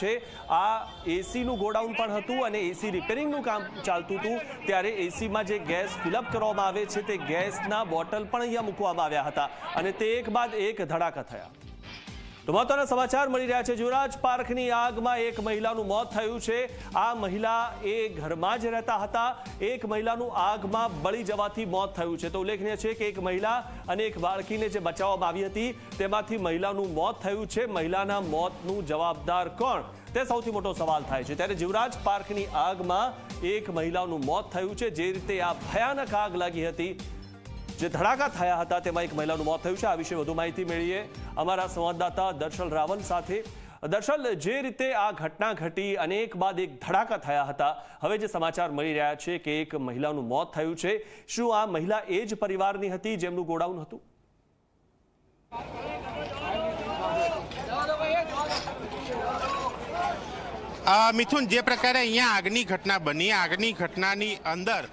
છે. આ એસીનું ગોડાઉન પણ હતું અને એસી રિપેરિંગનું કામ ચાલતું હતું. ત્યારે એસીમાં જે ગેસ ફિલઅપ કરવામાં આવે છે, તે ગેસના બોટલ પણ અહીંયા મૂકવામાં આવ્યા હતા અને તે એક બાદ એક ધડાકા થયા. તો મહત્વના સમાચાર મળી રહ્યા છે. જુરાજ પાર્કની આગમાં એક મહિલાનું મોત થયું છે. આ મહિલા એ ઘરમાં જ રહેતા હતા. એક મહિલાનું આગમાં બળી જવાથી મોત થયું છે. તો ઉલ્લેખનીય છે કે એક મહિલા અને એક બાળકીને જે બચાવવામાં આવી હતી, તેમાંથી મહિલાનું મોત થયું છે. મહિલાના મોતનું જવાબદાર કોણ? તે સૌથી મોટો સવાલ થાય છે. ત્યારે જીવરાજ પાર્કની આગમાં એક મહિલાનું મોત થયું છે. જે રીતે આ ભયાનક આગ લાગી હતી જે ધડાકા થયા હતા તેમાં એક મહિલાનું મોત થયું છે. આ વિશે વધુ માહિતી મેળવીએ. અમારા સંવાદદાતા દર્શલ રાવલ સાથે. દર્શલ, જે રીતે આ ઘટના ઘટી અને એક બાદ એક ધડાકા થયા હતા, હવે જે સમાચાર મળી રહ્યા છે કે એક મહિલાનું મોત થયું છે. શું આ મહિલા એ જ પરિવારની હતી જેમનું ગોડાઉન હતું? મિથુન, જે પ્રકારે અહીંયા આગની ઘટના બની, આગની ઘટનાની અંદર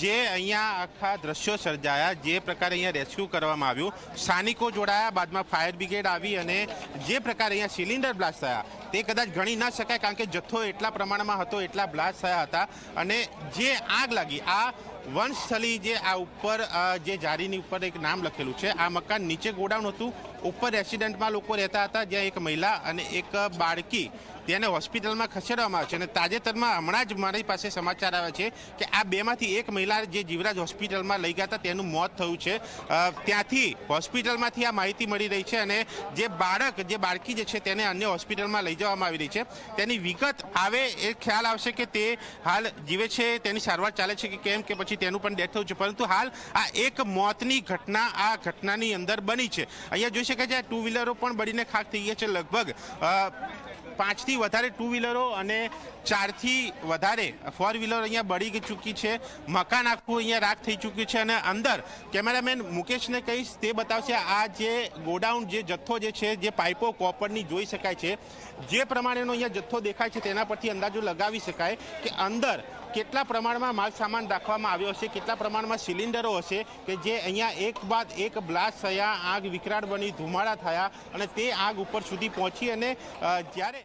જે અહીંયા આખા દ્રશ્યો સર્જાયા, જે પ્રકારે અહીંયા રેસ્ક્યુ કરવામાં આવ્યું, સ્થાનિકો જોડાયા, બાદમાં ફાયર બ્રિગેડ આવી અને જે પ્રકારે અહીંયા સિલિન્ડર બ્લાસ્ટ થયા, તે કદાચ ગણી ન શકાય, કારણ કે જથ્થો એટલા પ્રમાણમાં હતો, એટલા બ્લાસ્ટ થયા હતા, અને જે આગ લાગી, આ વનસ્થલી જે આ ઉપર જે જારીની ઉપર એક નામ લખેલું છે, આ મકાન નીચે ગોડાઉન હતું, ઉપર રેસિડેન્ટમાં લોકો રહેતા હતા, જ્યાં એક મહિલા અને એક બાળકી તેને હોસ્પિટલમાં ખસેડવામાં આવે છે અને તાજેતરમાં હમણાં જ મારી પાસે સમાચાર આવે છે કે આ બેમાંથી એક મહિલા જે જીવરાજ હોસ્પિટલમાં લઈ ગયા હતા, તેનું મોત થયું છે. ત્યાંથી હોસ્પિટલમાંથી આ માહિતી મળી રહી છે અને જે બાળક, જે બાળકી જે છે તેને અન્ય હોસ્પિટલમાં લઈ જવામાં આવી રહી છે. તેની વિગત આવે એ ખ્યાલ આવશે કે તે હાલ જીવે છે, તેની સારવાર ચાલે છે કે કેમ કે પછી તેનું પણ ડેથ થયું છે. પરંતુ હાલ આ એક મોતની ઘટના આ ઘટનાની અંદર બની છે. અહીંયા જોઈ શકાય છે ટુ વ્હીલરો પણ બળીને ખાક થઈ ગયા છે. લગભગ પાંચથી વધારે ટુ વ્હીલરો અને ચારથી વધારે ફોર વ્હીલર અહીંયા બળી ચૂકી છે. મકાન આખું અહીંયા રાખ થઈ ચૂક્યું છે અને અંદર કેમેરામેન મુકેશને કહીશ, તે બતાવશે આ જે ગોડાઉન, જે જથ્થો જે છે, જે પાઇપો કોપરની જોઈ શકાય છે. જે પ્રમાણેનો અહીંયા જથ્થો દેખાય છે તેના પરથી અંદાજો લગાવી શકાય કે અંદર કેટલા પ્રમાણમાં માલ સામાન રાખવામાં આવ્યો હશે, કેટલા પ્રમાણમાં સિલિન્ડરો હશે, કે જે અહીંયા એક બાદ એક બ્લાસ્ટ થયા, આગ વિકરાળ બની, ધુમાડા થયા અને તે આગ ઉપર સુધી પહોંચી અને જ્યારે